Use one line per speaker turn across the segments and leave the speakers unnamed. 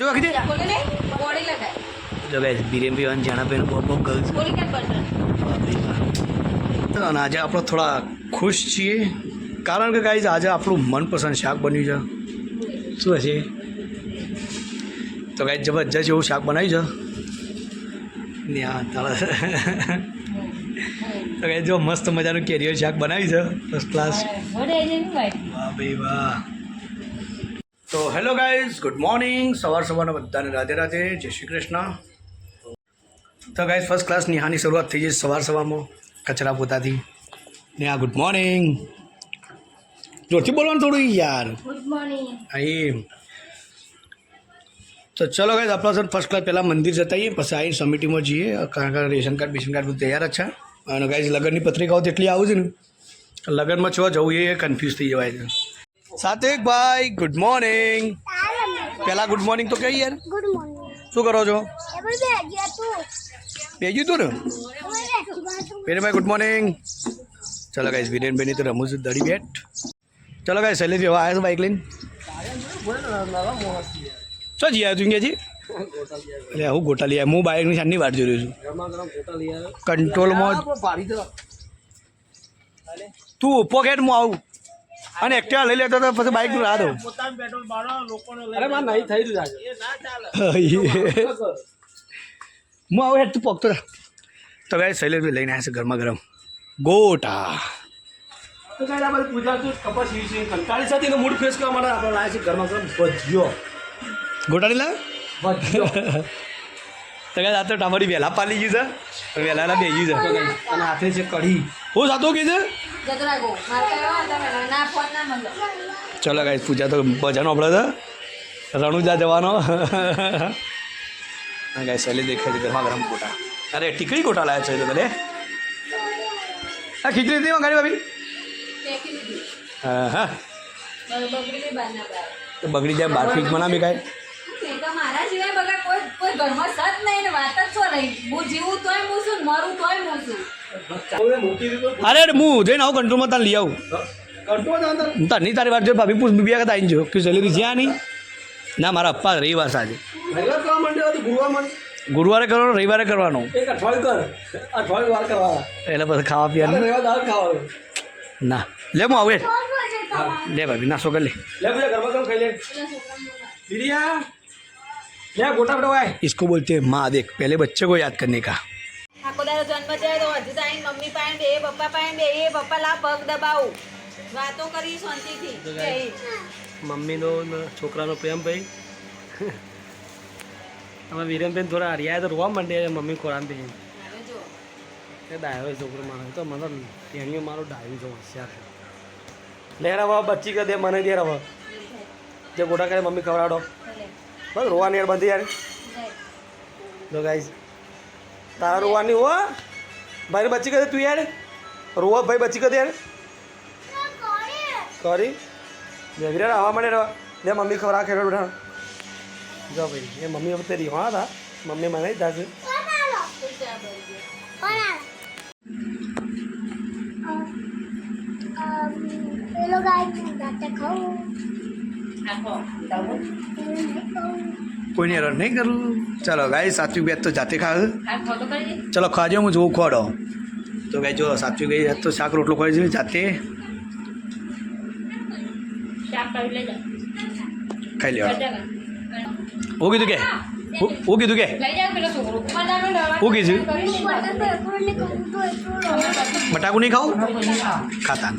જો
બોડી
જો ગાઈસ બિરિયાની પીવાનું જાણા પેન પોપ પોપ
ગર્લ્સ
અને આજે આપણે થોડા ખુશ છીએ. કારણ કે ગાઈઝ આજે આપણું મનપસંદ શાક બન્યું છે. શું હશે? તો ગાઈઝ જબરજસ્ત એવું શાક બનાવ્યું છે. ને આ તારા તો ગાઈઝ જો મસ્ત મજાનું કેરીઓ શાક બનાવ્યું છે. ફર્સ્ટ ક્લાસ વાહ ભાઈ. વાહ તો હેલો ગાઈઝ ગુડ મોર્નિંગ. સવાર સવારના બધાને રાધે રાધે. જય શ્રી કૃષ્ણ. તો ગાઈઝ ફર્સ્ટ ક્લાસ નિહાની શરૂઆત થઈ જશે સવાર સવારમાં કચરા પોતાથી. ને આ ગુડ મોર્નિંગ. જોરથી બોલવાનું થોડું યાર.
ગુડ મોર્નિંગ
એમ. તો ચલો ગાઈઝ આપણા સર ફર્સ્ટ ક્લાસ પહેલાં મંદિર જતા આવીએ પછી આવીને સમિટીમાં જઈએ. કારણ કે રેશન કાર્ડ બેશન કાર્ડ બધું તૈયાર જ છે. અને ગાઈઝ લગ્નની પત્રિકાઓ જેટલી આવું છે ને લગ્નમાં છો જવું એ કન્ફ્યુઝ થઈ જવાય છે. સાત્વિક ભાઈ ગુડ મોર્નિંગ પહેલાં ગુડ મોર્નિંગ તો કહીએ યાર.
ગુડ મોર્નિંગ
શું કરો છો?
ગયા તું.
ને? વિરેનભાઈ ગુડ મોર્નિંગ ચલો ગાઈસ વિરેનભાઈની તો રમું છું દડી બેટ. ચલો ગાઈસ શૈલેષ હવે આવ્યા છો બાઇક લઈને. શું જી આવ્યો તું કે જી? એટલે હું ગોટાલી આવ્યા હું બાઇકની સાંજની વાટ જોઈ રહ્યો છું. કંટ્રોલમાં તું પોકેટમાં આવું. અને એક્ટિવા લઈ લેતો તો પછી બાઇક રાહ દઉં.
અરે મારે નહીં થઈ રહ્યું આજે.
હું આવું હેઠ તું પગતો રહે. તો ભાઈ શૈલેષભાઈ લઈને આવ્યા છે ગરમા ગરમ. ગોટા.
તો કાંઈ આપણે પૂજા તો કપાસ વીસ કંટાળી સાથે મૂડ ફ્રેશ કરવા માટે આપણે લાવે છે ગરમા ગરમ ભજીયો.
ગોટા નહીં લાવે
ભજીયો.
તો ગાય આ તો ટામરી વહેલા પાલી ગયું છે. વહેલા બે ગયું છે.
અને હાથે છે કઢી.
હું સાતો કે છે? ચલો ગાઈ પૂજા તો ભજન આપણે તો રણુજા જવાનો. હા ગાય શૈલેષ દેખાય છે ગરમા ગરમ ગોટા. અરે ટીકડી ગોટા લાયા છે તો તને આ ખીચડી હતી ગાડી ભાભી? હા હા. તો બગડી જાય બાર ફીટ બનાવી કાંઈ
મારા સિવાય બગા કોઈ કોઈ ઘરમાં સત નહીં ને વાત જ છો રહી હું જીવું તોય હું છું મરું તોય હું છું.
અરે હું જઈને આવું કંટ્રોલમાં તાર લઈ આવું
કંટ્રોલ અંદર
તારની તારી વાત જો ભાભી પૂછ બીજા કદા આવીને જો કે સેલેરી જ્યાં નહીં ના મારા અપ્પા રવિવાર સાંજે
રવિવાર કરવા માંડ્યો હતો ગુરુવાર માંડ
ગુરુવારે કરવાનો રવિવારે કરવાનો
એક અઠવાડિયું કર અઠવાડિયું વાર કરવા
એટલે પછી ખાવા
આપણે
પીવાનું
રવિવાર દાળ ખાવાનું
ના લે હું આવું લે ભાભી નાસ્તો કરી લે
લે પૂજા ઘરમાં ગરમ ખાઈ લે દીદીયા લે ગોટા બટા ભાઈ
इसको बोलते हैं माँ देख पहले बच्चे को याद करने का
આખો દાડો જન્મ જાય તો હજુ તો મમ્મી પાસે બે પપ્પા પાસે બે એ પપ્પા લા પગ દબાવું. વાતો કરી શાંતિથી.
મમ્મીનો ને છોકરાનો પ્રેમ ભાઈ. અમે વિરેનબેન થોડા હરિયા તો રોવા માંડે મમ્મી ખોરાન
થઈ
એ ડાયો છોકરો મારો. તો મને તેણીઓ મારો ડાયો છે હોશિયાર છે. લે રવા બચ્ચી કરી દે મને દે રવા. જે ગોટા કરે મમ્મી ખવડાવડો. બસ રોવાની યાર બંધી યાર. જો ગાઈસ તારા રોવાની હો. ભાઈ બચી ગયો તું યાર. રોવા ભાઈ બચી ગયો યાર. કરી. લે વિરાટ આવા માંડે રવા લે મમ્મી ખવડા ખેડ બેઠા. જો ભાઈ એ મમ્મી હવે તેરી હતા. મમ્મી મને જ થશે
હેલો ચા ભરી દે.
ખાઉં દાંતે ખાવું.
આખો
કોઈને રન નહીં કરું. ચલો ગાય સાત્વિક બેટ તો જાતે ખા
આખો તો કરી દે.
ચલો ખાજો હું જોઉં ખોડો. તો ગાય જો સાત્વિક ગઈ તો શાક રોટલો ખાઈ છે જાતે. ખાઈ લેવા. હું કીધું કે? હું કીધું કે? હું કીધું? બટાકું નહીં ખાવું? ખાતા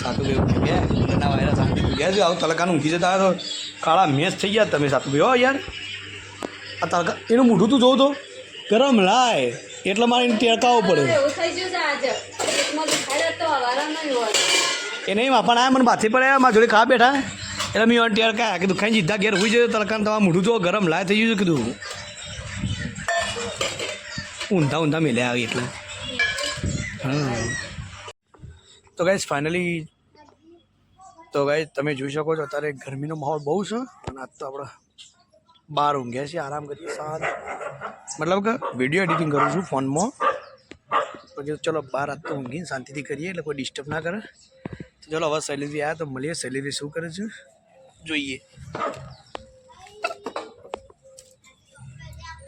સાતું ઘણા વાયરા ગયા. છે આવું તલકાનું ઊંઘી જતા તો કાળા મેચ થઈ ગયા તમે સાથે ભાઈ હો યાર. આ તડકા એનું મોઢું તું જોઉં તો. ગરમ લાય. એટલે મારે એને ટેકાવો પડે. એ નહીં માપણ આયા મને બાથી પડ્યા મારા જોડે ખા બેઠા. એટલે મેં ટેર કાયા કીધું ખાઈ જીધા ઘેર હોઈ જજો તડકાને તમારા મોઢું જો ગરમ લાય થઈ ગયું કીધું. ઊંધા ઊંધા મેલ્યા આવી એટલે. હા. તો ગાઈસ ફાઇનલી તો ગાઈસ તમે જોઈ શકો છો, અત્યારે ગરમીનો માહોલ બહુ છે. અને આજ તો આપણે બહાર ઊંઘ્યા છીએ, આરામ કરીએ સાત મતલબ કે વીડિયો એડિટિંગ કરું છું ફોનમાં. કીધું ચલો બહાર આજ તો ઊંઘીને શાંતિથી કરીએ, એટલે કોઈ ડિસ્ટર્બ ના કરે. તો ચલો હવે શૈલેષજી આવ્યા તો મળીએ. શૈલેષજી શું કરે છે? જોઈએ.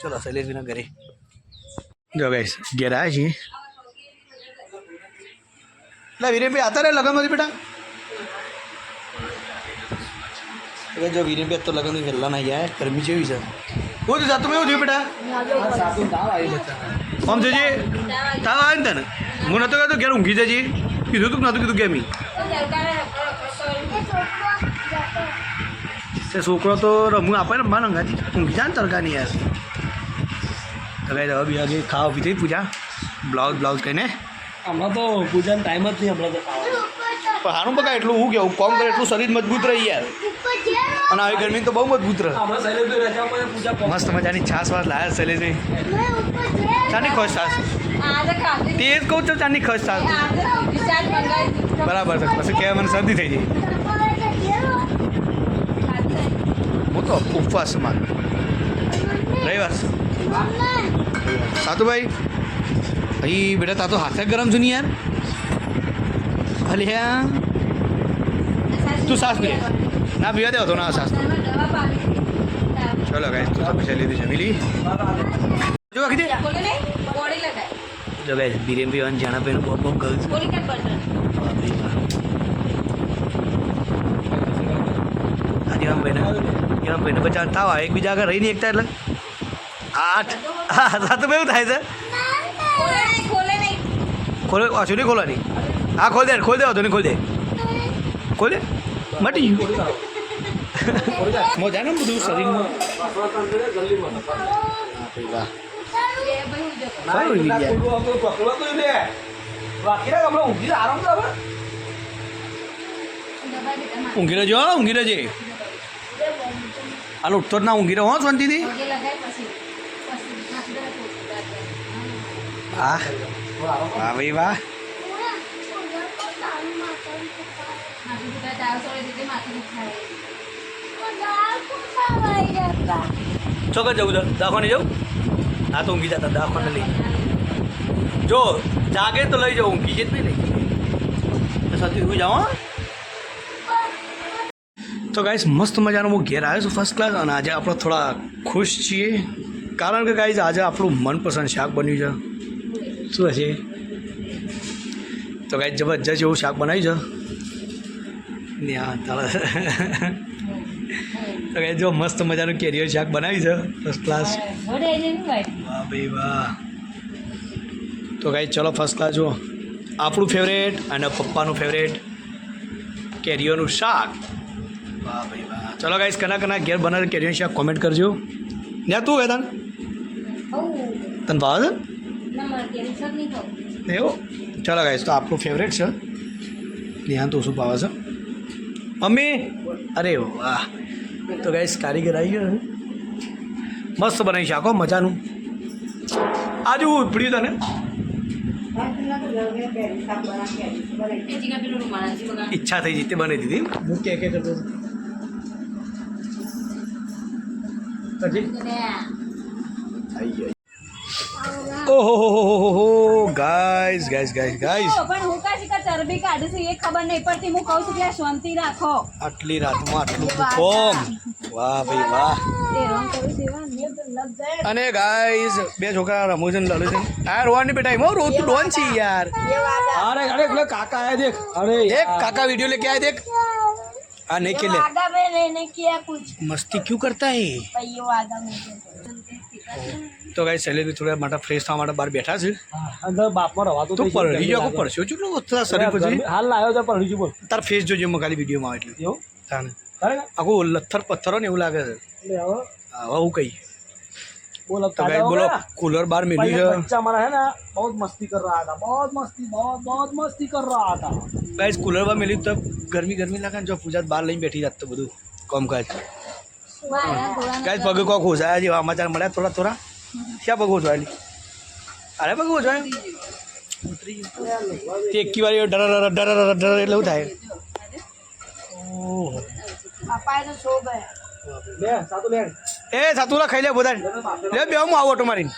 ચલો શૈલેષભાઈના ઘરે. જો ગાઈસ ઘેર આવ્યા છીએ. એટલે વિરેનભાઈ, આતા રહે લગ્નમાંથી બેટા? હવે જો વિરેનભાઈ તો લગ્ન વહેલા ના ગયા ગરમી જેવી છે. હું તું તમે એવું થયું બેટા? આમ જજે તાવ આવે ને તને? હું નતો કહેતો ઘેર ઊંઘી જજે. કીધું તું કે નતું કીધું કેમી તે છોકરો તો રમવું આપે ને રમવા અંગાથી ઊંઘી જાય ને તડકાની યાર. હવે દવા બી આગળ ખાવા પીધી પૂજા. બ્લાઉઝ બ્લાઉઝ કહીને.
હમણાં તો પૂજાનો ટાઈમ જ નહીં હમણાં તો
પણ હારું બકા એટલું હું કેવું કોમ કરે એટલું શરીર મજબૂત રહી યાર. અને આવી ગરમી તો બહુ મજબૂત રહે મસ્ત મજાની છાસ વાસ લાયા શૈલેષભાઈ. ચાની ખોશ છાસ. તે જ કહું છું ચાની ખોશ છાસ. બરાબર છે. પછી કહેવાય મને શરદી થઈ ગઈ. હું તો ઉપવાસમાં. રવિવાર. સાતુભાઈ અહીં બેટા તા તો હાથે ગરમ છું ને યાર. અલ્યા તું સાસ પીએ ના પીવા દેવો તો ના સાસ
દવા.
ચલો ગાઈસ તો પૈસા લીધી જમી લી જો
નહીં? લગાય.
જો ગાઈસ બિરિયાની પીવાનું જાણા પેન બહુ બહુ ગર્લ્સ આમ ભાઈને એમ ભાઈને બચાવ થાવ એકબીજા આગળ રહીને એકતા એટલે આઠ હા તો એવું થાય છે
ખોલે નહીં, ખોલે નહીં.
ખોલે પાછું નહીં ખોલવાની હા ખોલ દે ખોલ દે તો નહીં ખોલ દે ખોલ દે મટી ગયું મજા ને બધું શરીરમાં. ઊંઘી રહેજો ઊંઘી રહેજે હાલ, ઉઠતો જ ના ઊંઘી રહો હો, શાંતિથી
પગે લગાય પછી. પછી નાખી દે પોતું દાદા.
હા વાહ, ભાઈ, વાહ
માથું
ચોક્કસ જવું છે. દવાખાને જવું? હા, તો ઊંઘી જતા, દવાખાને લઈ જો, જાગે તો લઈ જાઓ, ઊંઘી જ નહીં. લઈ સાથી હું. જાઓ તો ગાઈસ મસ્ત મજાનો હું ઘેર આવ્યો છું ફર્સ્ટ ક્લાસ અને આજે આપણે થોડા ખુશ છીએ. કારણ કે ગાઈસ આજે આપણું મનપસંદ શાક બન્યું છે. શું હશે? તો ગાઈસ જબરજસ્ત એવું શાક બનાવ્યું છે. ને આ તારા તો ગાઈસ જો મસ્ત મજાનું કેરીઓ શાક બનાવી છે ફર્સ્ટ ક્લાસ? વાહ ભાઈ વાહ. તો કાંઈ ચલો ફર્સ્ટ ક્લાસ જુઓ. આપણું ફેવરેટ અને પપ્પાનું ફેવરેટ કેરીઓનું શાક. વાહ ભાઈ વાહ. ચલો ગાઈસ કના કના ઘેર બનાવે કેરીઓનું શાક કોમેન્ટ કરજો. ને તું વેદાન. તને ભાવે છે. એવું? ચલો ગાઈસ તો આપણું ફેવરેટ છે. નેહાન તો શું ભાવે છે? મમ્મી? અરે વાહ. તો ગાઈસ કારીગર આવી ગયો છે. મસ્ત બનાવી શાકો મજાનું આજુ ઉપડ્યું તને
બીજી કાંઈ પેલું રૂમાલાથી વગાડ.
ઈચ્છા થઈ જતી બની દીધી હું કે કે કરતો પછી
એટલે
ઓહો હો હો હો હો ગાઈસ ગાઈસ ગાઈસ ગાઈસ
ઓ, પણ હું કાશી કા ચરબી કાઢું છું એ ખબર નહીં પણ હું કહું છું કે શાંતિ રાખો.
આટલી રાતમાં આટલું ભૂખોમ વાહ. ભાઈ વાહ. અને ગાઈઝ બે છોકરા રમું છે લડે છે આ રોવાની બેટા એમાં રોજ તું ડોન છે યાર.
અરે અરે કાકા આયા દેખ. અરે
એક કાકા
વીડિયો લેકે આયા દેખ. આ
નહીં કે લે મસ્તી
ક્યુ કરતા હે?
તો કાંઈ સેલેરી થોડા માટે ફ્રેશ થવા માટે બહાર બેઠા છે.
અંદર બાપમાં રવાતો
તો
પરળી ગયો
પરસ્યો. ચેટલો શરીર પછી?
હાલ લાવ્યો તો પરળી ગયો
તાર ફેસ જોજો મેં ખાલી વિડીયોમાં એટલે.
એવું?
તાને. આખું લથ્થર પથ્થર ને એવું લાગે છે.
હવે?
હું
કહી બોલો
તો
ભાઈ
બોલો કુલર
બાર
મેલી
છે. બચ્ચા મારા હે ને? બહુ મસ્તી કર રહા હતા બહુ મસ્તી બહુ બહુ મસ્તી કર રહા
હતા. ગાઈસ કુલર બાર મેલી તો ગરમી ગરમી લાગે ને જો પૂજા બહાર લઈને બેઠી જાત તો બધું કામકાજ. કાંઈ પગ કોક ઘૂસાયા જેવા સમાચાર મળ્યા થોડા થોડા. ક્યાં પગ ઘૂસવાયેલી અરે પગ ઘૂસવાય તે એકી વાર ડર ડર ડર ડર એટલે થાય એ સાતુલા ખાઈ લે બધા લે બે, હું આવું ઓટો મારીને.